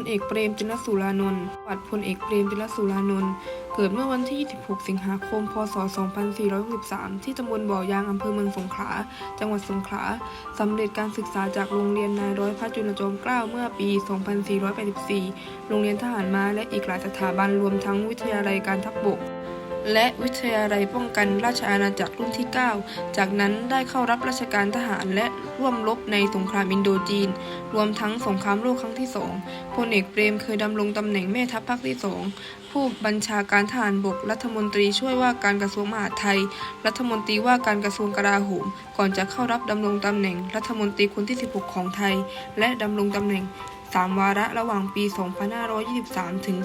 ลเอกเปรมจินสุรานนท์ประวัติพลเอกเปรมจินสุรานนท์เกิดเมื่อวันที่ 26 สิงหาคม พศ 2463 ที่ตำบลบ่อยางอำเภอเมืองสงขลา จังหวัดสงขลา สำเร็จการศึกษาจากโรงเรียนนายร้อยพระจุลจอมเกล้าเมื่อปี 2484 โรงเรียนทหารม้าและอีกหลายสถาบันรวมทั้งวิทยาลัยการทัพบก และวิทยาลัยป้องกันราชอาณาจักรรุ่นที่ 9 จากนั้นได้เข้ารับราชการทหารและร่วมรบในสงครามอินโดจีน รวมทั้งสงครามโลกครั้งที่สองพลเอกเปรมเคยดำรงตำแหน่งแม่ทัพภาคที่สองผู้บัญชาการทหารบกรัฐมนตรีช่วยว่าการกระทรวงมหาดไทย รัฐมนตรีว่าการกระทรวงกลาโหม ก่อนจะเข้ารับดำรงตำแหน่งรัฐมนตรีคนที่ 16 ของไทย และดำรงตำแหน่ง 3 วาระระหว่างปี 2523 ถึง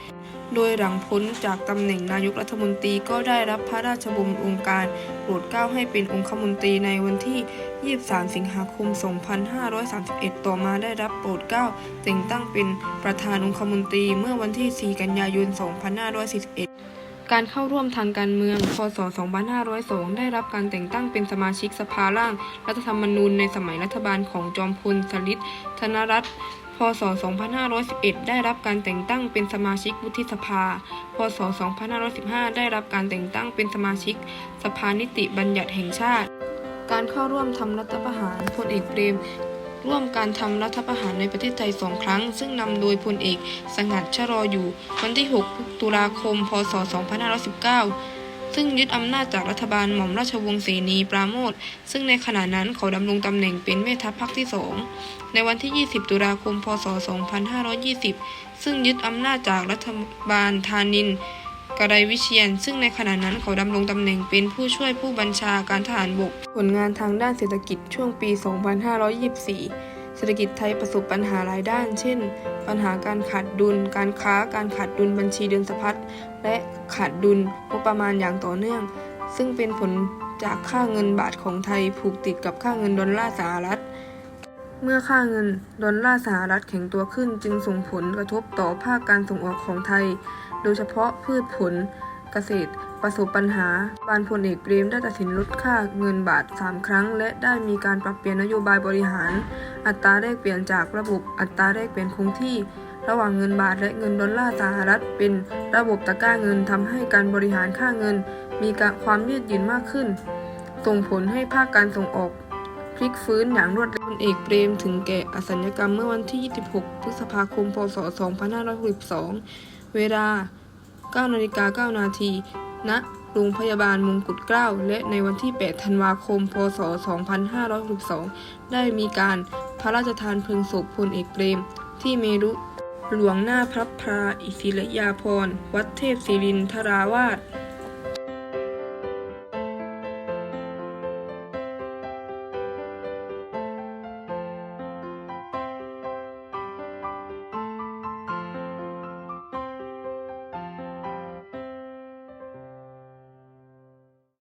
2531 โดยหลังพ้นจากตำแหน่งนายกรัฐมนตรีก็ได้รับพระราชบงองค์การโปรดเกล้าให้เป็นองคมนตรีในวันที่ 23 สิงหาคม 2531 ต่อมาได้รับโปรดเกล้าแต่งตั้งเป็นประธานองคมนตรีเมื่อวันที่ 4 กันยายน 2541การเข้าร่วมทางการเมือง พศ 2502 ได้รับการแต่งตั้งเป็นสมาชิกสภาร่าง รัฐธรรมนูญในสมัยรัฐบาลของจอมพลสฤษดิ์ธนรัตน์ ศ 2511 ได้รับการแต่งตั้งเป็นสมาชิกวุฒิสภา พศ 2515 ได้รับการแต่งตั้งเป็นสมาชิก สภานิติบัญญัติแห่งชาติ การเข้าร่วมทำรัฐประหารพลเอกเปรม ร่วมการทำรัฐประหารในประเทศไทยสองครั้ง ซึ่งนำโดยพลเอก สงัดชะรออยู่ วันที่ 6 ตุลาคม พศ 2519 ซึ่งยึดอำนาจจากรัฐบาลหม่อมราชวงศ์เสนีปราโมทซึ่งในขณะนั้นเขาดำรงตำแหน่งเป็นแม่ทัพภาคที่สองในวันที่ 20 ตุลาคม พศ 2520 ซึ่งยึดอำนาจจากรัฐบาลธานินกระไรวิเชียน ซึ่งในขณะนั้นเขาดำรงตำแหน่งเป็นผู้ช่วยผู้บัญชาการทหารบก ผลงานทางด้านเศรษฐกิจช่วงปี 2524 ศรษฐกิจไทยประสบปัญหาหลายด้าน เช่น ปัญหาการขาดดุล การค้า การขาดดุลบัญชีเดือนสะพัด และขาดดุลงบประมาณอย่างต่อเนื่อง ซึ่งเป็นผลจากค่าเงินบาทของไทยผูกติดกับค่าเงินดอลลาร์สหรัฐ เมื่อค่าเงินดอลลาร์สหรัฐแข็งตัวขึ้นจึงส่งผลกระทบต่อภาคการส่งออกของไทย โดยเฉพาะพืชผล เกษตร ประสบปัญหา บานพลเอกเปรมได้ตัดสินลดค่าเงินบาท 3 ครั้ง และได้มีการปรับเปลี่ยนนโยบายบริหาร อัตราแลกเปลี่ยนจากระบบอัตราแลกเปลี่ยนคงที่ ระหว่างเงินบาทและเงินดอลลาร์สหรัฐ เป็นระบบตะก้าเงินทำให้การบริหารค่าเงิน มีความยืดหยุ่นมากขึ้น ส่งผลให้ภาคการส่งออกพลิกฟื้นอย่างรวดเร็วเอกเปรมถึงแก่อสัญญกรรมเมื่อวันที่ 26 พฤษภาคม พศ 2562 เวลา 9นาฬิกา9นาทีณโรงพยาบาลมงกุฎเกล้า และในวันที่ 8 ธันวาคม พศ 2562 ได้มีการพระราชทานเพลิงศพพลเอกเปรม ที่เมรุหลวงหน้าพระพราอิศิรยาภรณ์วัดเทพศิรินทราวาส